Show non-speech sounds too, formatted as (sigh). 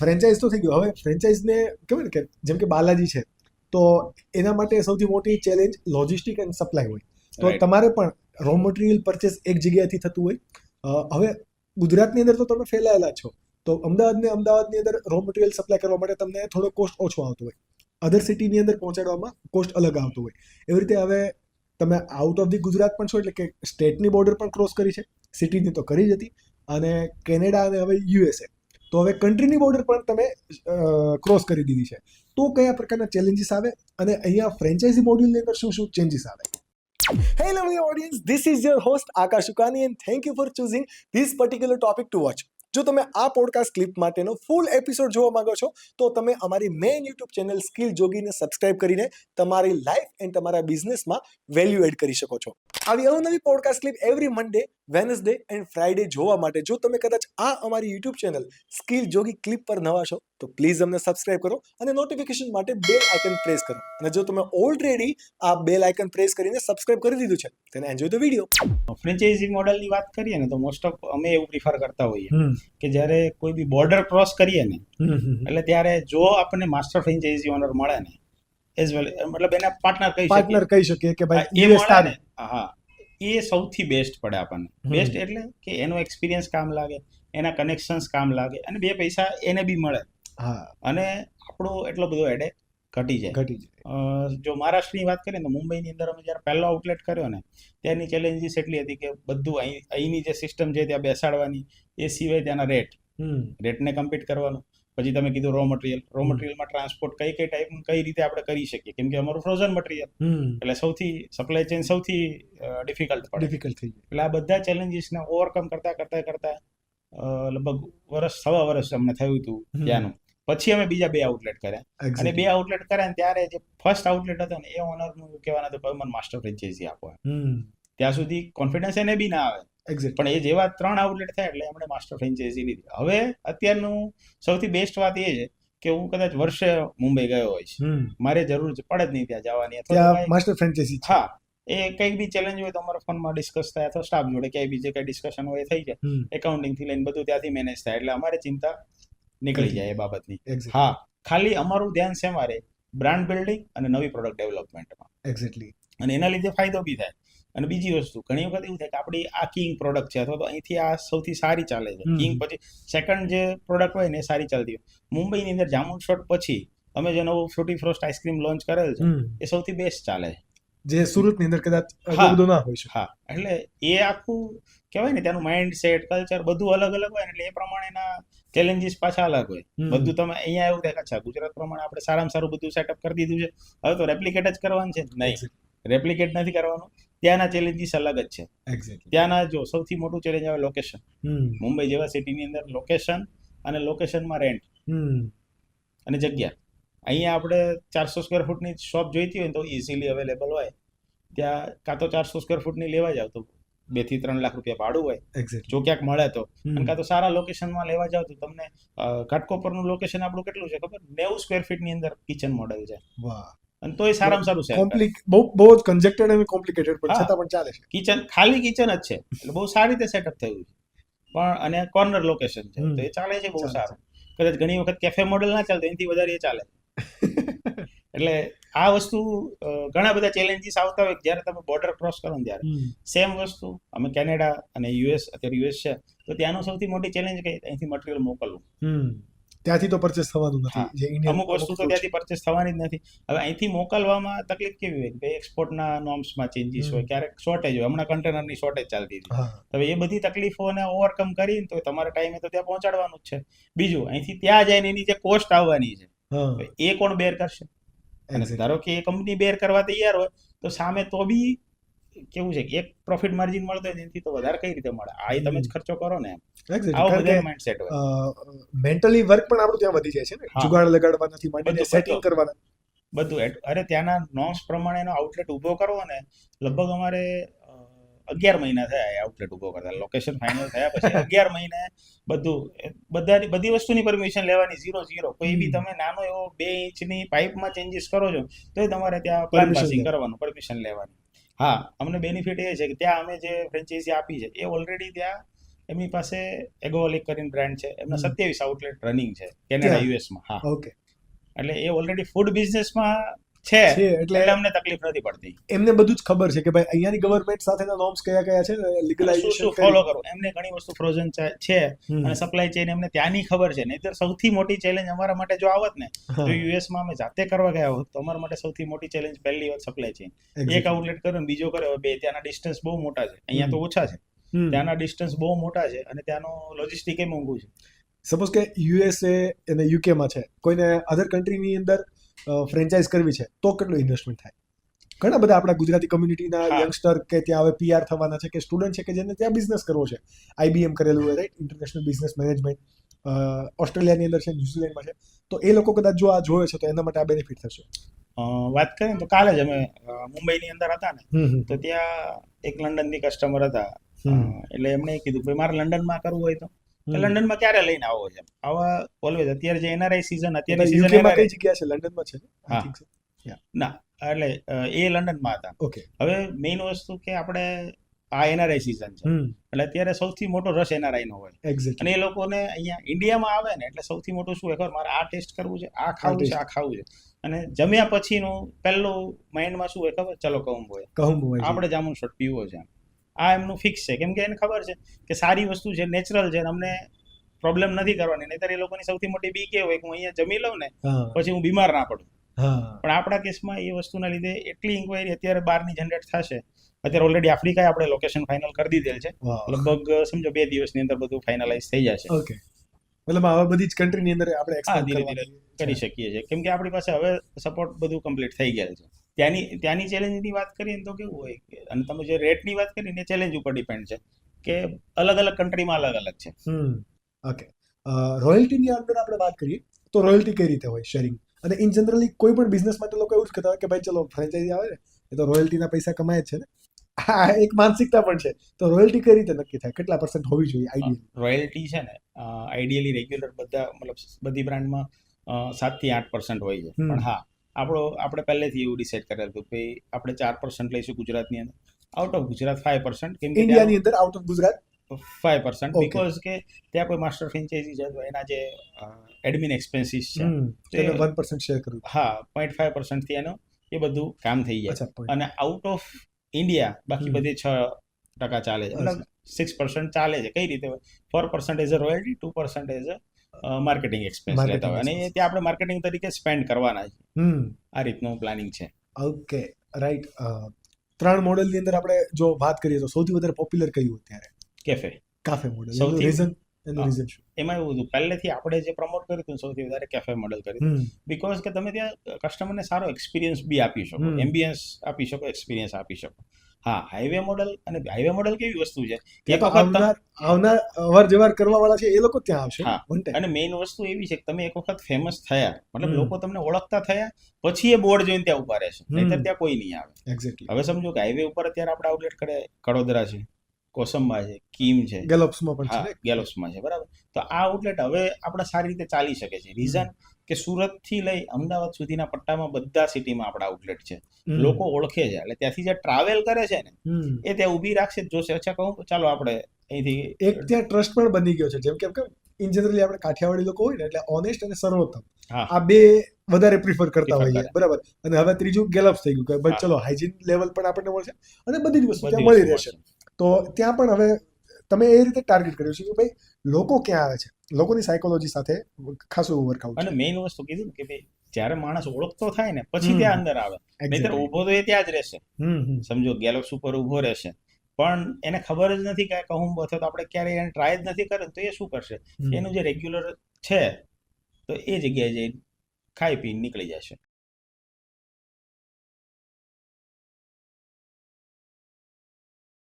Franchise તો થઈ ગયું. હવે ફ્રેન્ચાઇઝને કહેવાય ને કે જેમ કે બાલાજી છે તો એના માટે સૌથી મોટી ચેલેન્જ લોજિસ્ટિક એન્ડ સપ્લાય હોય. તો તમારે પણ રો મટીરિયલ પરચેસ એક જગ્યાએથી થતું હોય. હવે ગુજરાતની અંદર તો તમે ફેલાયેલા છો. તો અમદાવાદને અમદાવાદની અંદર રો મટીરિયલ સપ્લાય કરવા માટે તમને થોડો કોસ્ટ ઓછો આવતો હોય. અધર સિટીની અંદર પહોંચાડવામાં કોસ્ટ અલગ આવતો હોય. એવી રીતે હવે તમે આઉટ ઓફ ધી ગુજરાત પણ છો એટલે કે સ્ટેટની બોર્ડર પણ ક્રોસ કરી છે. સિટીની તો કરી જ હતી. અને કેનેડા અને હવે યુએસએ તો હવે કન્ટ્રીની બોર્ડર પણ તમે ક્રોસ કરી દીધી છે તો કયા પ્રકારના ચેલેન્જીસ આવે અને અહીંયા ફ્રેન્ચાઇઝી મોડ્યુલની અંદર શું શું ચેન્જીસ આવે Hello, my audience. This is your host Akash Ukani, and thank you for choosing this particular topic to watch. જો તમે આ પોડકાસ્ટ ક્લિપ માટેનો ફૂલ એપિસોડ જોવા માંગો છો તો તમે અમારી મેઇન યુટ્યુબ ચેનલ સ્કિલ જોગીને સબસ્ક્રાઇબ કરીને તમારી લાઈફ એન્ડ તમારા બિઝનેસમાં વેલ્યુ એડ કરી શકો છો આવી અવનવી podcast clip every Monday Wednesday and Friday જોવા માટે. જો તમે કદાચ આ અમારી YouTube channel skill Jogi clip પર નવા છો તો પ્લીઝ અમને સબસ્ક્રાઇબ કરો અને નોટિફિકેશન માટે બેલ આઇકન પ્રેસ કરો. અને જો તમે ઓલરેડી આ બેલ આઇકન પ્રેસ કરીને સબસ્ક્રાઇબ કરી દીધું છે તેને એન્જોય ધ વીડિયો ફ્રેન્ચાઇઝી મોડલની વાત કરીએ ને તો મોસ્ટ ઓફ અમે એવું પ્રિફર કરતા હોઈએ કે જ્યારે કોઈ બી બોર્ડર ક્રોસ કરીએ ને એટલે ત્યારે જો આપણને માસ્ટર ફ્રેન્ચાઇઝી ઓનર મળે ને એઝ વેલ મતલબ એના પાર્ટનર કહી શકીએ. પાર્ટનર કહી શકીએ કે ભાઈ એ મળે ને. હા એ સૌથી બેસ્ટ પડે આપણને. બેસ્ટ એટલે કે એનો એક્સપિરિયન્સ કામ લાગે એના કનેક્શન્સ કામ લાગે અને બે પૈસા એને બી મળે. હા. અને આપણો એટલો બધો એડે ઘટી જાય. ઘટી જાય. જો મહારાષ્ટ્રની વાત કરીએ તો મુંબઈની અંદર અમે જ્યારે પહેલો આઉટલેટ કર્યો ને ત્યાંની ચેલેન્જીસ એટલી હતી કે બધું અહીં અહીંની જે સિસ્ટમ છે ત્યાં બેસાડવાની એ સિવાય ત્યાંના રેટ હમ. રેટને કમ્પીટ કરવાનું. પછી તમે કીધું રો મટીરિયલ રો મટીરિયલમાં ટ્રાન્સપોર્ટ કઈ કઈ ટાઈપ કઈ રીતે આપણે કરી શકીએ? કેમ કે અમારું ફ્રોઝન મટીરિયલ એટલે સૌથી સપ્લાય ચેન સૌથી ડિફિકલ્ટ પડે. ડિફિકલ્ટ થઈ એટલે આ બધા ચેલેન્જીસને ઓવરકમ કરતા કરતા કરતા લગભગ વર્ષ સવા વર્ષ અમને થયું હતું. ત્યાંનું. પછી અમે બીજા બે આઉટલેટ કર્યા. અને બે આઉટલેટ કર્યા ને ત્યારે જે ફર્સ્ટ આઉટલેટ હતો ને એ ઓનરનું કહેવાના તો મને માસ્ટર ફ્રેન્ચાઇઝી આપો ત્યાં સુધી કોન્ફિડન્સ એને બી ના આવે. એક્ઝેક્ટ પણ એ જેવા ત્રણ આઉટલેટ થયા એટલે એમણે માસ્ટર ફ્રેન્ચાઇઝી લીધી. હવે અત્યારનું સૌથી બેસ્ટ વાત એ છે કે હું કદાચ વર્ષે મુંબઈ ગયો હોઈશ. મારે જરૂર પડે જ નહીં ત્યાં જવાની. અથવા કાંઈ- માસ્ટર ફ્રેન્ચાઇઝી હા એ કંઈક બી ચેલેન્જ હોય તો અમારા ફોનમાં ડિસ્કસ થાય અથવા સ્ટાફ જોડે ક્યાંય બીજે કઈ ડિસ્કશન હોય થઈ જાય. એકાઉન્ટિંગથી લઈને બધું ત્યાંથી મેનેજ થાય. એટલે અમારે ચિંતા નીકળી જાય એ બાબતની. હા ખાલી અમારું ધ્યાન છે મારે બ્રાન્ડ બિલ્ડિંગ અને નવી પ્રોડક્ટ ડેવલપમેન્ટમાં એક્ઝેક્ટલી અને એના લીધે ફાયદો બી થાય. અને બીજી વસ્તુ ઘણી વખત એવું થાય કે આપણી આ કિંગ પ્રોડક્ટ છે અથવા તો અહીંથી આ સૌથી સારી ચાલે છે. કિંગ પછી સેકન્ડ જે પ્રોડક્ટ હોય ને એ સારી ચાલતી હોય. મુંબઈની અંદર જામુન શોટ પછી અમે જે નવું ફ્રૂટી ફ્રોસ્ટ આઈસ્ક્રીમ લોન્ચ કરેલ છે એ સૌથી બેસ્ટ ચાલે છે. જે સુરતની અંદર કદાચ. બધું ના હોય છે હા. એટલે એ આખું કહેવાય ને ત્યાંનું માઇન્ડ સેટ કલ્ચર બધું અલગ અલગ હોય એટલે એ પ્રમાણેના ચેલેન્જીસ પાછા અલગ હોય. બધું તમે અહીંયા એવું થાય કે અચ્છા ગુજરાત પ્રમાણે આપણે સારામાં સારું બધું સેટઅપ કરી દીધું છે. હવે તો રેપ્લિકેટ જ કરવાનું છે? નહીં. રેપ્લિકેટ નથી કરવાનું. ત્યાંના ચેલેન્જીસ અલગ જ છે. ત્યાંના જો સૌથી મોટું ચેલેન્જ આવે લોકેશન મુંબઈ જેવા સિટીની અંદર લોકેશન અને લોકેશનમાં રેન્ટ અને જગ્યા. અહીંયા આપણે ચારસો સ્ક્વેર ફૂટની શોપ જોઈતી હોય તો ઇઝીલી અવેલેબલ હોય. ત્યાં કાં તો ચારસો સ્ક્વેર ફૂટની લેવા જાવ તો બેથી ત્રણ લાખ રૂપિયા ભાડું હોય. જો ક્યાંક મળે તો. કાં તો સારા લોકેશનમાં લેવા જાવ તો તમને ઘાટકોપરનું લોકેશન આપણું કેટલું છે ખબર? નેવું સ્ક્વેર ફીટની અંદર કિચન મોડેલ છે. વાહ. અને તોય સારામાં સારું છે. કોમ્પ્લિક બહુ બહુ જ કન્જેક્ટેડ અને કોમ્પ્લિકેટેડ પણ છતાં પણ ચાલે છે. કિચન ખાલી કિચન જ છે. એટલે બહુ સારી રીતે સેટઅપ થયું છે. પણ અને કોર્નર લોકેશન છે. તો એ ચાલે છે બહુ સારું. કદાચ ઘણી વખત કેફે મોડેલ ના ચાલતો એનાથી વધારે એ ચાલે. (laughs) એટલે આ વસ્તુ ઘણા બધા ચેલેન્જીસ આવતા હોય જ્યારે તમે બોર્ડર ક્રોસ કરો ને ત્યારે. સેમ વસ્તુ અમે કેનેડા અને યુએસ અત્યારે યુએસ છે. તો ત્યાંનું સૌથી મોટી ચેલેન્જ કઈ? અહીંથી મટીરિયલ મોકલવું. ત્યાંથી તો પરચેસ થવાનું નથી. જે ઇન્ડિયન અમુક વસ્તુ તો ત્યાંથી પરચેસ થવાની જ નથી. હવે અહીંથી મોકલવામાં તકલીફ કેવી હોય? કે એક્સપોર્ટના નોર્મ્સમાં ચેન્જીસ હોય ક્યારેક શોર્ટેજ હોય. હમણાં કન્ટેનરની શોર્ટેજ ચાલતી હતી. હવે એ બધી તકલીફોને ઓવરકમ કરીને તો તમારા ટાઈમે તો ત્યાં પહોંચાડવાનું જ છે. બીજું અહીંથી ત્યાં જઈને એની જે કોસ્ટ આવવાની છે એ કોણ બેર કરશે? અને ધારો કે એ કંપની બેર કરવા તૈયાર હોય તો સામે તો બી કેવું છે કે એક પ્રોફિટ માર્જિન મળતો હોય એનાથી તો વધારે કઈ રીતે મળે? આ તમે જ ખર્ચો કરો ને માઇન્ડસેટ મેન્ટલી વર્ક પણ આપણું ત્યાં વધી જાય છે ને. જુગાડ લગાડવાનાથી માંડીને સેટિંગ કરવાના. બધું અરે ત્યાંના નોમ્સ પ્રમાણેનો આઉટલેટ ઊભો કરવો ને લગભગ અમારે અગિયાર મહિના થયા એ આઉટલેટ ઊભો કરતા. લોકેશન ફાઇનલ થયા પછી અગિયાર મહિને બધું બધાની બધી વસ્તુની પરમિશન લેવાની ઝીરો ઝીરો કોઈ બી તમે નાનો એવો બે ઇંચની પાઇપમાં ચેન્જીસ કરો છો તો તમારે ત્યાં પ્લાન પાસિંગ કરવાનું પરમિશન લેવાની. હા અમને બેનિફિટ એ છે કે ત્યાં અમે જે ફ્રેન્ચાઇઝી આપી છે એ ઓલરેડી ત્યાં એમની પાસે એગોલિક કરીને બ્રાન્ડ છે. એમના સત્યાવીસ આઉટલેટ રનિંગ છે કેનેડા? યુએસમાં હા. ઓકે એટલે એ ઓલરેડી ફૂડ બિઝનેસમાં છે. એટલે અમને તકલીફ નથી પડતી. એમને બધું જ ખબર છે કે ભાઈ અહીંયાની ગવર્મેન્ટ સાથેના નોર્મ્સ કયા કયા છે લીગલાઇઝેશન ફોલો કરો. એમને ઘણી વસ્તુ ફ્રોઝન છે અને સપ્લાય ચેઇન એમને ત્યાંની ખબર છે. નહીતર સૌથી મોટી ચેલેન્જ અમારા માટે જો આવત ને જો યુએસમાં અમે જાતે કરવા ગયા હોત તો અમારા માટે સૌથી મોટી ચેલેન્જ પહેલી વખત સપ્લાય ચેઇન એક આઉટલેટ કર્યો બીજો કર્યો બે. ત્યાંના ડિસ્ટન્સ બહુ મોટા છે. અહીંયા તો ઓછા છે. ત્યાંના ડિસ્ટન્સ બહુ મોટા છે અને ત્યાંનો લોજિસ્ટિક એ મોંઘું છે. સપોઝ કે યુએસએ અને યુકેમાં છે. કોઈને અધર કન્ટ્રીની અંદર ફ્રેન્ચાઇઝ કરવી છે તો કેટલું ઇન્વેસ્ટમેન્ટ થાય? ઘણા બધા આપણા ગુજરાતી કમ્યુનિટીના યંગસ્ટર કે ત્યાં હવે પીઆર થવાના છે કે સ્ટુડન્ટ છે કે જેને ત્યાં બિઝનેસ કરવો છે. આઈબીએમ કરેલું હોય રાઈટ ઇન્ટરનેશનલ બિઝનેસ મેનેજમેન્ટ ઓસ્ટ્રેલિયાની અંદર છે ન્યુઝીલેન્ડમાં છે. તો એ લોકો કદાચ જો આ જોવે છે તો એના માટે આ બેનિફિટ થશે. વાત કરીએ ને તો કાલે જ અમે મુંબઈની અંદર હતા ને તો ત્યાં એક લંડનની કસ્ટમર હતા. એટલે એમણે કીધું ભાઈ મારે લંડનમાં કરવું હોય તો. લંડનમાં ક્યારે લઈને આવો છે? આવા ઓલવેઝ અત્યારે જે એનઆરઆઈ સીઝન અત્યારે સીઝન યુકેમાં કઈ જગ્યા છે? લંડનમાં છે હા. ના એટલે એ લંડનમાં હતા. ઓકે હવે મેઇન વસ્તુ કે આપણે આ એનઆરઆઈ સીઝન છે. એટલે અત્યારે સૌથી મોટો રસ એનઆરઆઈ નો હોય. અને એ લોકોને અહીંયા ઇન્ડિયામાં આવે ને એટલે સૌથી મોટું શું ખબર? મારે આ ટેસ્ટ કરવું છે આ ખાવું છે આ ખાવું છે. અને જમ્યા પછીનું પહેલું માઇન્ડમાં શું હોય ખબર? ચલો કહું હોય. આપણે જામુન શોટ પીવો છે. આ એમનું ફિક્સ છે. કેમ કે એને ખબર છે કે સારી વસ્તુ છે નેચરલ છે અમને પ્રોબ્લેમ નથી કરવાની. નહીતર એ લોકોની સૌથી મોટી બી કે હોય કે હું અહીંયા જમી લઉં ને પછી હું બીમાર ના પડું. પણ આપણા કેસમાં એ વસ્તુના લીધે એટલી ઇન્ક્વાયરી અત્યારે બહારની જનરેટ થશે. અત્યારે ઓલરેડી આફ્રિકાએ આપણે લોકેશન ફાઇનલ કરી દીધેલ છે. લગભગ સમજો બે દિવસની અંદર બધું ફાઇનલાઇઝ થઈ જશે. ઓકે મતલબ હવે બધી જ કન્ટ્રીની અંદર આપણે ધીરે ધીરે કરી શકીએ છીએ. કેમ કે આપણી પાસે હવે સપોર્ટ બધું કમ્પ્લીટ થઈ ગયેલ છે. ત્યાંની ત્યાંની ચેલેન્જની વાત કરીએ ને તો કેવું હોય કે અને તમે જે રેટની વાત કરી ને ચેલેન્જ ઉપર ડિપેન્ડ છે કે અલગ અલગ કન્ટ્રીમાં અલગ અલગ છે. ઓકે રોયલ્ટીની અંદર આપણે વાત કરીએ તો રોયલ્ટી કઈ રીતે હોય શેરિંગ અને ઇન જનરલી કોઈ પણ બિઝનેસ માટે લોકો એવું જ કહેતા હોય કે ભાઈ ચલો ફ્રેન્ચાઇઝી આવે ને એ તો રોયલ્ટીના પૈસા કમાય છે ને. આ એક માનસિકતા પણ છે. તો રોયલ્ટી કઈ રીતે નક્કી થાય? કેટલા પર્સન્ટ હોવી જોઈએ આઈડિયલ રોયલ્ટી છે ને આઈડિયલી રેગ્યુલર બધા મતલબ બધી બ્રાન્ડમાં સાતથી આઠ પર્સન્ટ હોય છે. પણ હા આપણો આપણે પહેલેથી એવું ડિસાઇડ કરેલું હતું કે આપણે ચાર પર્સન્ટ લઈશું ગુજરાતની અંદર. Out of Gujarat five percent કેમ કે ઇન્ડિયાની અંદર out of Gujarat? Five percent. Because કે ત્યાં કોઈ માસ્ટર ફ્રેન્ચાઇઝી છે તો એના જે એડમિન એક્સપેન્સીસ છે તેને વન પર્સન્ટ શેર કર્યું. હા પોઈન્ટ ફાઈવ પર્સન્ટથી એનો એ બધું કામ થઈ જાય. અને આઉટ ઓફ ઇન્ડિયા બાકી બધી છ ટકા ચાલે છે. સિક્સ પર્સન્ટ ચાલે છે. કઈ રીતે? Four percent as a royalty two percent as a marketing expense લેતા હોય. અને ત્યાં આપણે માર્કેટિંગ તરીકે સ્પેન્ડ કરવાના છે. આ રીતનું પ્લાનિંગ છે. ઓકે રાઈટ ત્રણ મોડલની અંદર આપણે જો વાત કરીએ તો સૌથી વધારે પોપ્યુલર કયું અત્યારે? કેફે કાફે મોડલ સૌથી- રીઝન એમાં એવું હતું પહેલેથી આપણે જે પ્રમોટ કર્યું હતું સૌથી વધારે કેફે મોડલ કર્યું બીકોઝ કે તમે ત્યાં કસ્ટમરને સારો એક્સપિરિયન્સ બી આપી શકો. એમ્બિયન્સ આપી શકો એક્સપિરિયન્સ આપી શકો. હા હાઈવે મોડલ અને હાઈવે મોડલ કેવી વસ્તુ છે? એક વખત આવનાર અવર જવર કરવા વાળા છે એ લોકો ત્યાં આવશે હા. અને મેઇન વસ્તુ એવી છે કે તમે એક વખત ફેમસ થયા મતલબ લોકો તમને ઓળખતા થયા પછી એ બોર્ડ જોઈને ત્યાં ઊભા રહેશે નહીતર ત્યાં કોઈ નહીં આવે. એક્ઝેક્ટલી હવે સમજો કે હાઈવે ઉપર અત્યારે આપણે આઉટલેટ કરે કડોદરા છે કોસંબા છે કીમ છે. ગેલોપ્સમાં પણ છે ગેલોપ્સમાં છે બરાબર. તો આ આઉટલેટ હવે આપણે સારી રીતે ચાલી શકે છે. રીઝન કે સુરતથી લઈ અમદાવાદ સુધીના પટ્ટામાં બધા સિટીમાં આપણા આઉટલેટ છે. લોકો ઓળખે છે. એટલે ત્યાંથી જે ટ્રાવેલ કરે છે ને એ ત્યાં ઊભી રાખશે. જોશે અચ્છા કહું ચાલો આપણે અહીંથી એક ત્યાં ટ્રસ્ટ પણ બની ગયો છે. જેમ કે ઇન જનરલી આપણે કાઠિયાવાડી લોકો હોય ને એટલે ઓનેસ્ટ અને સર્વોત્તમ આ બે વધારે પ્રિફર કરતા હોઈએ. બરાબર? અને હવે ત્રીજું ગેલપ્સ થઈ ગયું કે ભાઈ. ચલો હાઇજીન લેવલ પણ આપણને મળશે અને બધી જ વસ્તુ ત્યાં મળી રહેશે. તો ત્યાં પણ હવે તમે એ રીતે ટાર્ગેટ કર્યું છે કે ભાઈ લોકો ક્યાં આવે છે? લોકોની સાયકોલોજી સાથે ખાસું વર્કઆઉટ અને મેઇન વસ્તુ કીધું કે ભાઈ જ્યારે માણસ ઓળખતો થાય ને પછી ત્યાં અંદર આવે. નહીતર ઊભો તો એ ત્યાં જ રહેશે. સમજો ગેલોક્સ ઉપર ઊભો રહેશે. પણ એને ખબર જ નથી કે કહું અથવા તો આપણે ક્યારેય એને ટ્રાય જ નથી કર્યો તો એ શું કરશે? એનું જે રેગ્યુલર છે તો એ જગ્યાએ જઈને ખાઈ પીને નીકળી જશે.